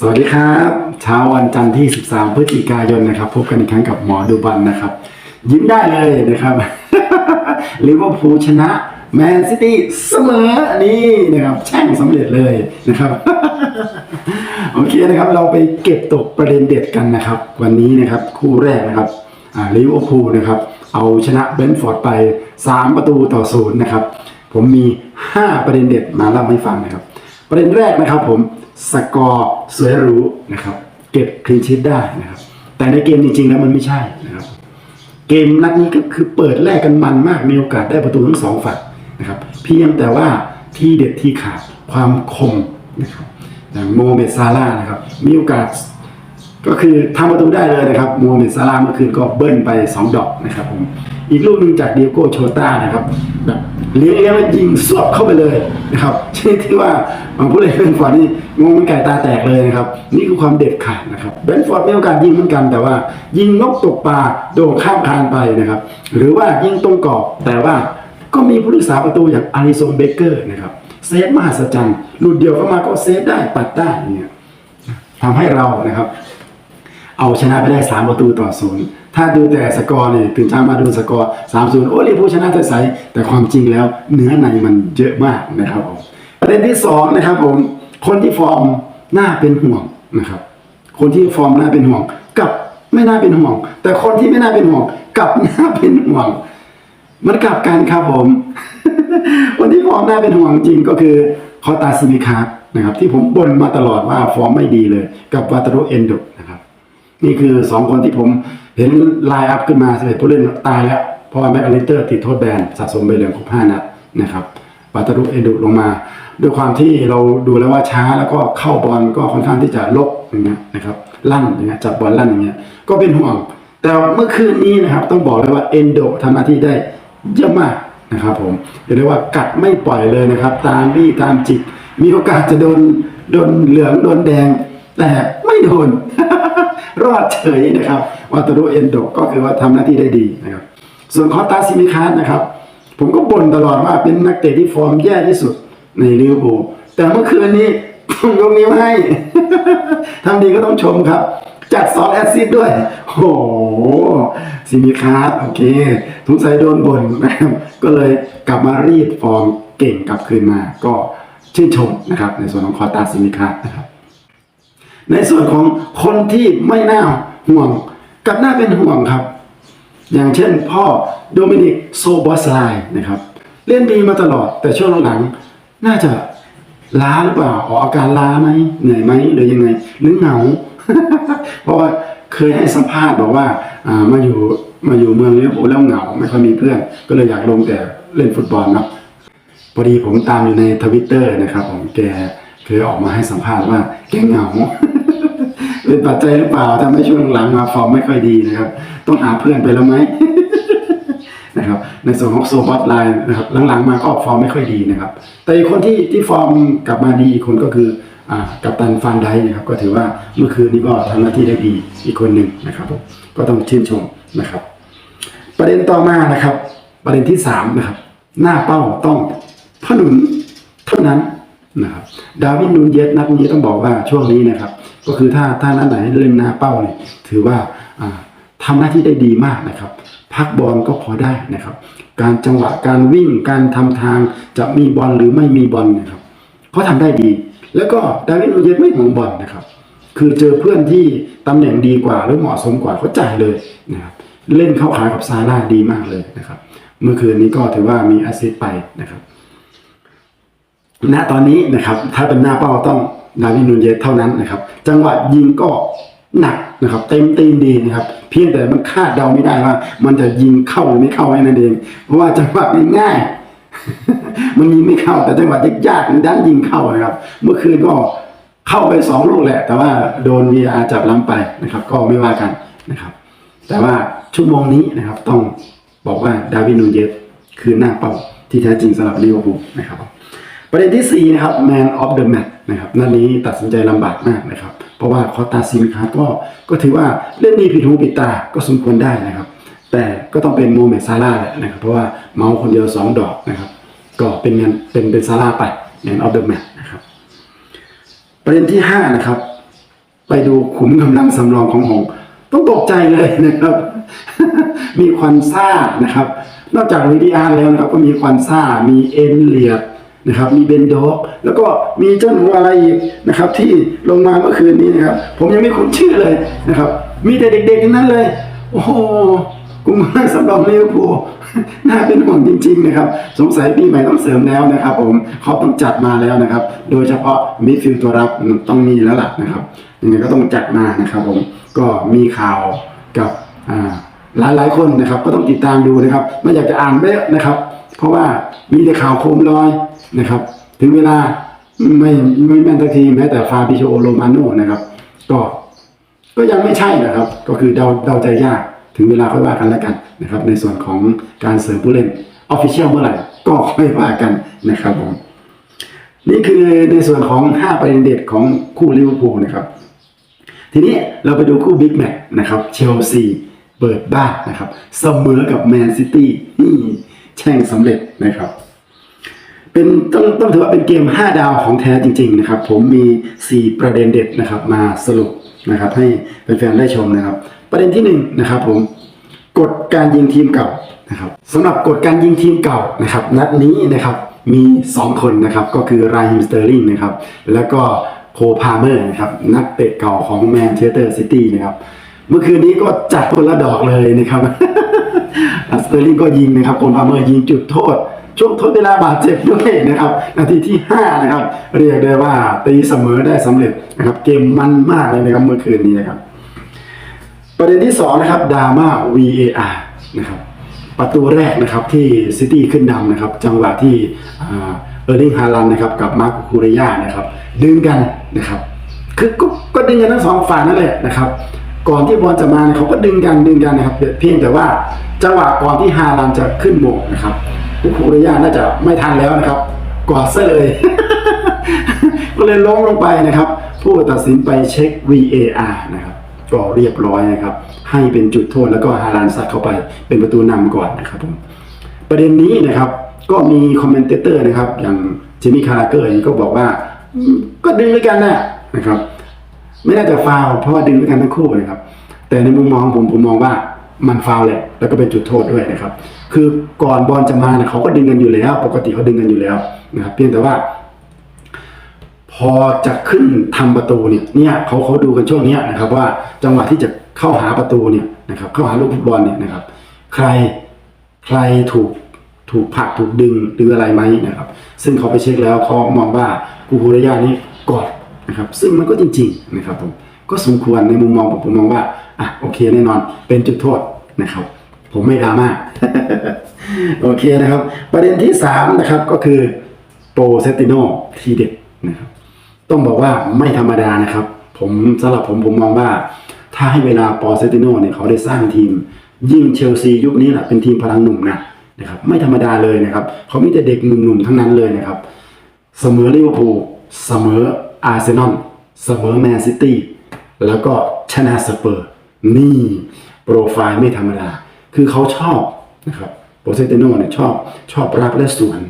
สวัสดีครับเช้าวันจันทร์ที่ 13 พฤศจิกายนนะครับ พบกันอีกครั้งกับหมอดูบันนะครับ ยิ้มได้เลยนะครับลิเวอร์พูลชนะแมนซิตี้เสมอนี่นะครับแช่งสำเร็จเลยนะครับ โอเคนะครับ เราไปเก็บตกประเด็นเด็ดกันนะครับ วันนี้นะครับคู่แรกนะครับลิเวอร์พูลนะครับ เอาชนะเบนฟอร์ดไป 3 ประตูต่อศูนย์นะครับ ผมมี 5 ประเด็นเด็ดมาเล่าให้ฟังนะครับ ประเด็นแรกนะครับผมสกอร์สวยหรูนะครับ เก็บคลีนชีตได้นะครับ แต่ในเกมจริงๆแล้วมันไม่ใช่นะครับ เกมนัดนี้ก็คือเปิดแรกกันมันมากมีโอกาสได้ประตูทั้งสองฝั่งนะครับ เพียงแต่ว่าที่เด็ดที่ขาดความคมนะครับอย่างโมเมซาร่านะครับ มีโอกาสก็คือทำประตูได้เลยนะครับโมเมซาร่าเมื่อคืนก็เบิ้ลไป 2 ดอกนะครับผม อีกลูกหนึ่งจากเดียโก้โชต้านะครับแบบเลี้ยงเลี้ยงแล้วยิงสวบเข้าไปเลยนะครับชนิดที่ว่าบางผู้เล่นเป็นฟอร์ดนี่งงเป็นไก่ตาแตกเลยนะครับนี่คือความเด็ดขาดนะครับเบนฟอร์ดมีโอกาสยิงเหมือนกันแต่ว่า ยิงนกตกปลาโดดข้ามคานไปนะครับ หรือว่ายิงตรงกรอบแต่ว่าก็มีผู้รักษาประตูอย่างอาริสันเบเกอร์นะครับเซฟมหัศจรรย์หลุดเดียวเข้ามาก็เซฟได้ปัดได้เนี่ยทำให้เรานะครับ เอาชนะไปได้ 3 ประตูต่อศูนย์ถ้าดูแต่สกอร์เนี่ยตื่นเช้ามาดูสกอร์3 0โอ้ลิเวอร์พูลชนะใสๆแต่ความจริงแล้วเนื้อในมันเยอะมากนะครับผมประเด็นที่ 2 นะครับผมคนที่ฟอร์มน่าเป็นห่วงนะครับ คนที่ฟอร์มน่าเป็นห่วงกับไม่น่าเป็นห่วง แต่คนที่ไม่น่าเป็นห่วงกับน่าเป็นห่วง มันกลับกันครับผมคนที่ฟอร์มน่าเป็นห่วงจริงก็คือคอตาซิมิคาร์นะครับที่ผมบ่นมาตลอดว่าฟอร์มไม่ดีเลย กับวาตาโรเอนโดนะครับ นี่คือสองคนที่ผมเห็นไลน์อัพขึ้นมาสิบผู้เล่นตายแล้ว เพราะว่าแม็กอลิเตอร์ติดโทษแบนสะสมใบเหลืองครบห้านัดนะครับวาตารุเอนดุลงมา ด้วยความที่เราดูแล้วว่าช้าแล้วก็เข้าบอลก็ค่อนข้างที่จะลบอย่างเงี้ยนะครับลั่นอย่างเงี้ยจับบอลลั่นอย่างเงี้ยก็เป็นห่วง แต่เมื่อคืนนี้นะครับต้องบอกเลยว่าเอนโดทำหน้าที่ได้เยี่ยมมากนะครับผมเรียกได้ว่ากัดไม่ปล่อยเลยนะครับ ตามบี้ตามจิกมีโอกาสจะโดนโดนเหลืองโดนแดง แต่ไม่โดน รอดเฉยนะครับวัตรุเอนโดก็คือว่าทำหน้าที่ได้ดีนะครับ ส่วนคอตาซิมิคาสนะครับ ผมก็บ่นตลอดว่าเป็นนักเตะที่ฟอร์มแย่ที่สุดในลิเวอร์พูลแต่เมื่อคืนนี้ผมยกนิ้วให้ทำดีก็ต้องชมครับ จัดสองแอสซิสต์ด้วย โอ้โหซิมิคาสโอเคสงสัยโดนบ่นนะครับก็เลยกลับมารีดฟอร์มเก่งกลับคืนมา ก็ชื่นชมนะครับ ในส่วนของคอตาซิมิคาสนะครับ ในส่วนของคนที่ไม่น่าห่วงกับน่าเป็นห่วงครับ อย่างเช่นพ่อโดมินิกโซบอสไลนะครับ เล่นดีมาตลอดแต่ช่วงหลังๆน่าจะล้าหรือเปล่าออกอาการล้าไหมเหนื่อยไหมหรือยังไง หรือเหงา เพราะว่าเคยให้สัมภาษณ์บอกว่าอ่ามาอยู่มาอยู่เมืองลิเวอร์พูลแล้วเหงาไม่ค่อยมีเพื่อน ก็เลยอยากลงแต่เล่นฟุตบอลเนาะพอดีผมตามอยู่ในทวิตเตอร์นะครับผมแก เคยออกมาให้สัมภาษณ์ว่าแกเหงา เป็นปัจจัยหรือเปล่าทำให้ช่วงหลังมาฟอร์มไม่ค่อยดีนะครับ ต้องหาเพื่อนไปแล้วไหมนะครับในส่วนของโซบอตไลน์นะครับหลังๆมาก็ฟอร์มไม่ค่อยดีนะครับ แต่อีกคนที่ที่ฟอร์มกลับมาดีอีกคนก็คือกัปตันฟานไดนะครับก็ถือว่าเมื่อคืนนี้ก็ทำหน้าที่ได้ดีอีกคนหนึ่งนะครับก็ต้องชื่นชมนะครับ ประเด็นต่อมานะครับ ประเด็นที่สามนะครับหน้าเป้าต้องพนุนเท่านั้น นะครับดาวินนูนเยสนัดนี้ต้องบอกว่าช่วงนี้นะครับ ก็คือถ้าถ้านัดไหนเล่นหน้าเป้าเนี่ยถือว่าอ่าทำหน้าที่ได้ดีมากนะครับ พักบอลก็พอได้นะครับ การจังหวะการวิ่งการทำทางจะมีบอลหรือไม่มีบอลนะครับเขาทำได้ดี แล้วก็ดาวินนูนเยสไม่ห่วงบอลนะครับ คือเจอเพื่อนที่ตำแหน่งดีกว่าหรือเหมาะสมกว่าเขาจ่ายเลยนะครับเล่นเข้าขากับซาร่าดีมากเลยนะครับ เมื่อคืนนี้ก็ถือว่ามีแอสซิสต์ไปนะครับ ณตอนนี้นะครับถ้าเป็นหน้าเป้าต้องดาวินนูนเยสเท่านั้นนะครับ จังหวะยิงก็หนักนะครับ เต็มตีนดีนะครับ เพียงแต่มันคาดเดาไม่ได้ว่า มันจะยิงเข้าหรือไม่เข้าแค่นั้นเอง เพราะว่าจังหวะง่ายๆมันยิงไม่เข้าแต่จังหวะยากๆมันดันยิงเข้านะครับ เมื่อคืนก็เข้าไปสองลูกแหละ แต่ว่าโดน VR จับล้ำไปนะครับ ก็ไม่ว่ากันนะครับ แต่ว่าชั่วโมงนี้นะครับ ต้องบอกว่าดาวินนูนเยสคือหน้าเป้าที่แท้จริงสำหรับลิเวอร์พูลนะครับ ประเด็นที่ 4 นะครับ Man of the Match นะครับนัดนี้ตัดสินใจลำบากมากนะครับ เพราะว่าคอตาซิมิคาร์ก็ก็ถือว่าเล่นดีผิดหูผิดตาก็สมควรได้นะครับ แต่ก็ต้องเป็นโมเมดซาร่าแหละนะครับ เพราะว่าเมาส์คนเดียว 2 ดอกนะครับ ก็เป็นเงินเป็นเป็นซาร่าไป Man of the Match นะครับ ประเด็นที่ 5 นะครับ ไปดูขุมกำลังสำรองของหงต้องตกใจเลยนะครับ มีควันซ่านะครับ นอกจากลีดีอาร์แล้วนะครับก็มีควันซ่ามีเอ็นเลียด นะครับ มีเบนโดกแล้วก็มีเจ้าหนูอะไรอีกนะครับ ที่ลงมาเมื่อคืนนี้นะครับ ผมยังไม่คุ้นชื่อเลยนะครับ มีแต่เด็กๆทั้งนั้นเลย โอ้โหกลุ่มกำลังสำรองลิเวอร์พูน่าเป็นห่วงจริง ๆ นะครับ สงสัยปีใหม่ต้องเสริมแล้วนะครับ ผมเขาต้องจัดมาแล้วนะครับ โดยเฉพาะมิดฟิลตัวรับต้องมีแล้วล่ะนะครับยังไงก็ต้องจัดมานะครับ ผมก็มีข่าวกับอ่าหลายๆคนนะครับ ก็ต้องติดตามดูนะครับไม่อยากจะอ่านเยอะนะครับ เพราะว่ามีแต่ข่าวโคมลอยนะครับ ถึงเวลาไม่ไม่แม่นทักทีแม้แต่ฟาบิโชโรมาโนนะครับ ก็ก็ยังไม่ใช่นะครับ ก็คือเดาเดาใจยากถึงเวลาค่อยว่ากันแล้วกันนะครับ ในส่วนของการเสริมผู้เล่นออฟฟิเชียลเมื่อไหร่ก็ค่อยว่ากันนะครับผมนี่คือในส่วนของ 5 ประเด็นเด็ดของคู่ลิเวอร์พูลนะครับ ทีนี้เราไปดูคู่บิ๊กแมตช์นะครับเชลซีเปิดบ้านนะครับ เสมอกับแมนซิตี้นี่ แช่งสำเร็จนะครับ เป็นต้องต้องถือว่าเป็นเกม 5 ดาวของแท้จริง ๆ นะครับ ผมมี 4 ประเด็นเด็ดนะครับ มาสรุปนะครับ ให้แฟนๆได้ชมนะครับ ประเด็นที่1นะครับ ผมกฎการยิงทีมเก่านะครับสำหรับกฎการยิงทีมเก่านะครับ นัดนี้นะครับมี 2 คนนะครับก็คือไรฮิมสเตอร์ลิงนะครับแล้วก็โคพาเมอร์นะครับนักเตะเก่าของแมนเชสเตอร์ซิตี้นะครับเมื่อคืนนี้ก็จัดคนละดอกเลยนะครับ สเตอร์ลิงก็ยิงนะครับโคพาเมอร์ยิงจุดโทษ ช่วงทดเวลาบาดเจ็บด้วยนะครับ นาทีที่ 5 นะครับ เรียกได้ว่าตีเสมอได้สำเร็จนะครับเกมมันมากเลยนะครับเมื่อคืนนี้นะครับ ประเด็นที่ 2 นะครับดราม่า VAR นะครับประตูแรกนะครับที่ซิตี้ขึ้นนำนะครับ จังหวะที่เออร์ลิงฮาลันนะครับกับมาร์คคูเรย่านะครับ ดึงกันนะครับ คือก็ก็ดึงกันทั้งสองฝ่ายนั่นแหละนะครับ ก่อนที่บอลจะมาเนี่ยเขาก็ดึงกันดึงกันนะครับ เพียงแต่ว่าจังหวะก่อนที่ฮาลันจะขึ้นโมงนะครับคูเรย่าน่าจะไม่ทันแล้วนะครับกอดซะเลย ก็เลยล้มลงไปนะครับ ผู้ตัดสินไปเช็ค VAR นะครับก็เรียบร้อยนะครับ ให้เป็นจุดโทษแล้วก็ฮาลานซัดเข้าไปเป็นประตูนำก่อนนะครับผมประเด็นนี้นะครับ ก็มีคอมเมนเตอร์นะครับ อย่างเจมี่คาราเกอร์ก็บอกว่า ก็ดึงด้วยกันนะนะครับ ไม่น่าจะฟาวเพราะว่าดึงด้วยกันทั้งคู่นะครับ แต่ในมุมมองผมผมมองว่ามันฟาวแหละแล้วก็เป็นจุดโทษด้วยนะครับ คือก่อนบอลจะมาเนี่ยเขาก็ดึงกันอยู่แล้ว ปกติเขาดึงกันอยู่แล้วนะครับ เพียงแต่ว่า พอจะขึ้นทำประตูเนี่ยเนี่ยเขาเขาดูกันช่วงนี้นะครับ ว่าจังหวะที่จะเข้าหาประตูเนี่ยนะครับ เข้าหาลูกฟุตบอลเนี่ยนะครับ ใครใครถูกถูกผักถูกดึงหรืออะไรไหมนะครับ ซึ่งเขาไปเช็คแล้วเขามองว่ากูฮูรยะนี้กอด นะครับซึ่งมันก็จริงๆนะครับผมก็สมควรในมุมมองผมผมมองว่าอะโอเคแน่นอนเป็นจุดโทษนะครับ ผมไม่ดราม่าโอเคนะครับ ประเด็นที่สามนะครับก็คือโปรเซติโนทีเด็ดนะครับต้องบอกว่าไม่ธรรมดานะครับ ผมสำหรับผมผมมองว่า ถ้าให้เวลาปอเซติโนเนี่ยเขาได้สร้างทีม ยิ่งเชลซียุคนี้แหละเป็นทีมพลังหนุ่มนะนะครับไม่ธรรมดาเลยนะครับเขามีแต่เด็กหนุ่มๆทั้งนั้นเลยนะครับ เสมอลิเวอร์พูลเสมอ อาร์เซนอลเสมอแมนซิตี้แล้วก็ชนะสเปอร์ นี่โปรไฟล์ไม่ธรรมดา คือเขาชอบนะครับโปรเซติโนเนี่ยชอบชอบรับและสวน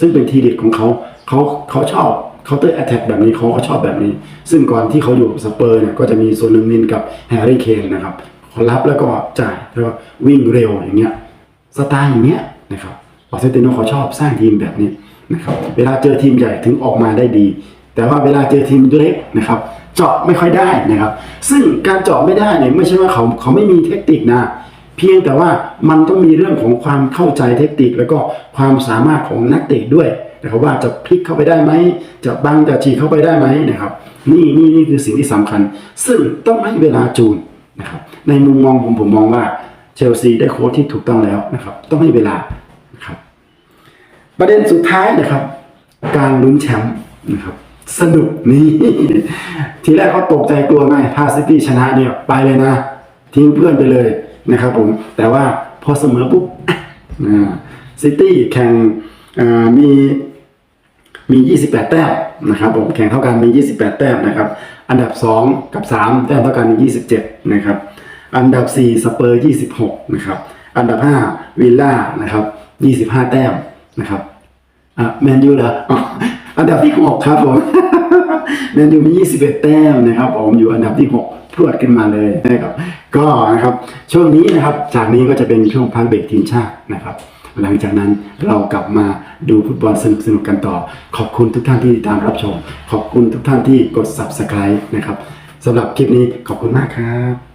ซึ่งเป็นทีเด็ดของเขาเขาเขาชอบเคาน์เตอร์แอตแทกแบบนี้เขาก็ชอบแบบนี้ ซึ่งก่อนที่เขาอยู่สเปอร์เนี่ยก็จะมีโซนึงมินกับแฮร์รี่เคนนะครับเขารับแล้วก็จ่ายแล้วก็วิ่งเร็วอย่างเงี้ยสไตล์อย่างเงี้ยนะครับปอเซติโนเขาชอบสร้างทีมแบบนี้นะครับเวลาเจอทีมใหญ่ถึงออกมาได้ดี แต่ว่าเวลาเจอทีมเล็กนะครับ เจาะไม่ค่อยได้นะครับ ซึ่งการเจาะไม่ได้เนี่ยไม่ใช่ว่าเขาเขาไม่มีเทคนิคนะเพียงแต่ว่ามันต้องมีเรื่องของความเข้าใจเทคนิค แล้วก็ความสามารถของนักเตะด้วยนะครับว่าจะพลิกเข้าไปได้ไหมจะบังจะฉีกเข้าไปได้ไหมนะครับนี่นี่นี่คือสิ่งที่สำคัญ ซึ่งต้องให้เวลาจูนนะครับในมุมมองผมผมมองว่าเชลซีได้โค้ชที่ถูกต้องแล้วนะครับ ต้องให้เวลานะครับ ประเด็นสุดท้ายนะครับ การลุ้นแชมป์นะครับ สนุกนี่ทีแรกเขาตกใจกลัวไงถ้าซิตี้ชนะเนี่ยไปเลยนะ ทิ้งเพื่อนไปเลยนะครับผม แต่ว่าพอเสมอปุ๊บซิตี้แข่งมีมี 28 แต้มนะครับผมแข่งเท่ากันมี 28 แต้มนะครับ อันดับ 2 กับ 3 แต้มเท่ากัน27 นะครับ อันดับ 4 สเปอร์ 26 นะครับ อันดับ 5 วิลล่านะครับ 25 แต้มนะครับอะแมนยูเหรอ อันดับที่หกครับผมแมนยูมี 21 แต้มนะครับ ผมอยู่อันดับที่ 6 พรวดขึ้นมาเลยนะครับ ก็นะครับช่วงนี้นะครับ จากนี้ก็จะเป็นช่วงพักเบรกทีมชาตินะครับ หลังจากนั้นเรากลับมาดูฟุตบอลสนุกๆกันต่อ ขอบคุณทุกท่านที่ติดตามรับชม ขอบคุณทุกท่านที่กด subscribe นะครับสำหรับคลิปนี้ขอบคุณมากครับ